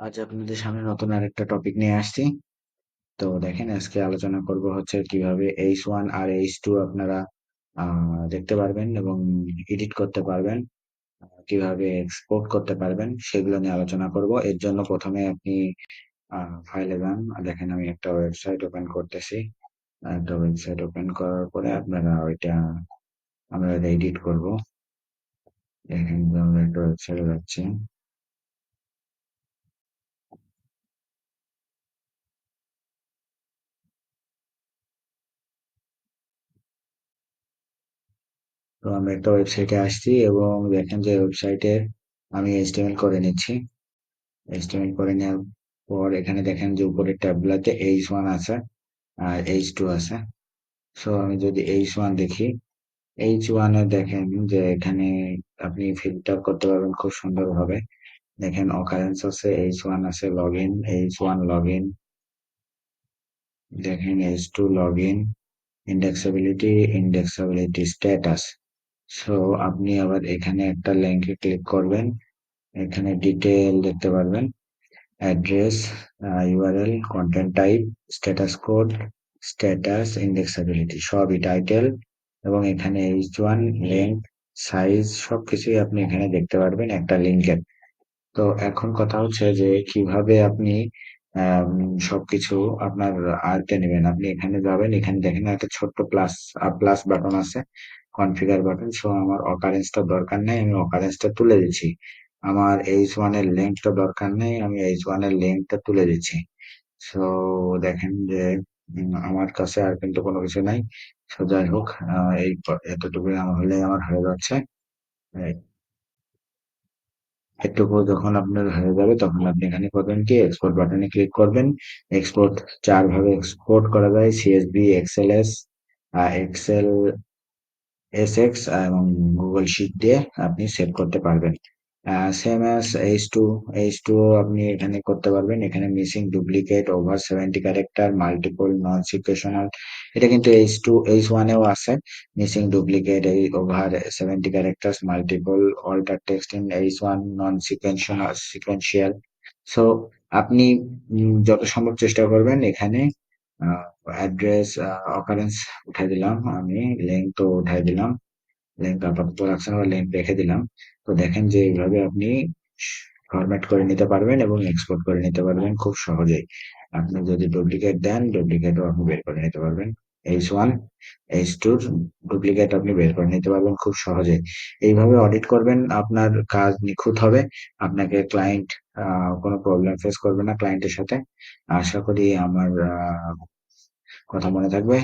আজ আপনাদের সামনে নতুন আরেকটা টপিক নিয়ে আসছি। তো দেখেন, আজকে আলোচনা করব হচ্ছে কীভাবে এইচ ওয়ান আর এইচ টু আপনারা দেখতে পারবেন এবং এডিট করতে পারবেন কীভাবে এক্সপোর্ট করতে পারবেন সেগুলো নিয়ে আলোচনা করব। এর জন্য প্রথমে আপনি ফাইলে যান। দেখেন, আমি একটা ওয়েবসাইট ওপেন করতেছি। একটা ওয়েবসাইট ওপেন করার পরে আপনারা ওইটা, আমরা এডিট করব। দেখেন, আমরা একটা ওয়েবসাইটে যাচ্ছি। তো আমরা একটা ওয়েবসাইটে আসছি এবং দেখেন যে ওয়েবসাইটে আমি এইচটিএমএল করে নিচ্ছি। এইচটিএমএল করে নেওয়ার পর এখানে দেখেন যে উপরের ট্যাবগুলোতে এইচ ওয়ান আছে আর এইচ টু আছে। সো আমি যদি এইচ ওয়ান দেখি এইচ ওয়ানে দেখেন যে এখানে আপনি ফিল্টার করতে পারবেন খুব সুন্দরভাবে। দেখেন অকারেন্স আছে এইচ ওয়ান আছে log in H one log in দেখেন H two log in indexability indexability status so আপনি আবার এখানে একটা লিঙ্কে ক্লিক করবেন। এখানে ডিটেল দেখতে পারবেন। Address URL content type status code status indexability সবই টাইটেল এবং এখানে এইচ ওয়ান লিঙ্ক সাইজ সবকিছুই আপনি এখানে দেখতে পারবেন একটা লিঙ্কের তো এখন কথা হচ্ছে যে, কীভাবে আপনি সবকিছু আপনার আয়ত্তে নেবেন? আপনি এখানে যাবেন, এখানে দেখেন একটা ছোট্ট প্লাস প্লাস বাটন আছে। কনফিগার বাটন সো আমার অকারেন্সটা দরকার নেই, আমি অকারেন্সটা তুলে দিচ্ছি। আমার এইচ ওয়ানের লেন্থটা দরকার নেই, আমি এইচ ওয়ানের লেন্থটা তুলে দিচ্ছি। সো দেখেন যে আমার কাছে আর কিন্তু কোনো কিছু নাই। সো যাই হোক এই এতটুকুই আমার হলে আমার হয়ে যাচ্ছে। এটুকু যখন আপনার হয়ে যাবে, তখন আপনি এখানে করবেন কি এক্সপোর্ট বাটনে ক্লিক করবেন। এক্সপোর্ট চার ভাবে এক্সপোর্ট করা যায় C S V X L S excel S X এবং গুগল শিট দিয়ে আপনি সেভ করতে পারবেন। Same as H two H two আপনি এখানে করতে পারবেন। এখানে missing duplicate over seventy character multiple non sequential এটা কিন্তু এইচ টু এইচ ওয়ানেও আছে। মিসিং ডুপ্লিকেট এই over seventy characters multiple alter text in H one non sequential sequential so আপনি যত সম্ভব চেষ্টা করবেন এখানে অ্যাড্রেস অকারেন্স উঠাই দিলাম আমি লিঙ্ক তো উঠাই দিলাম লিঙ্ক আপাতত রাখছেন লিঙ্ক রেখে দিলাম। তো দেখেন যে এইভাবে আপনি ফরম্যাট করে নিতে পারবেন এবং এক্সপোর্ট করে নিতে পারবেন খুব সহজেই। আপনি যদি ডুপ্লিকেট দেন ডুপ্লিকেটও আপনি বের করে নিতে পারবেন। এইচ ওয়ান এইচ টুর ডুপ্লিকেট আপনি বের করে নিতে পারবেন খুব সহজে এইভাবে অডিট করবেন, আপনার কাজ নিখুঁত হবে, আপনাকে ক্লায়েন্ট কোনো প্রবলেম ফেস করবে না ক্লায়েন্টের সাথে। আশা করি আমার কথা মনে থাকবে।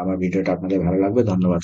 আমার ভিডিওটা আপনাদের ভালো লাগবে। ধন্যবাদ।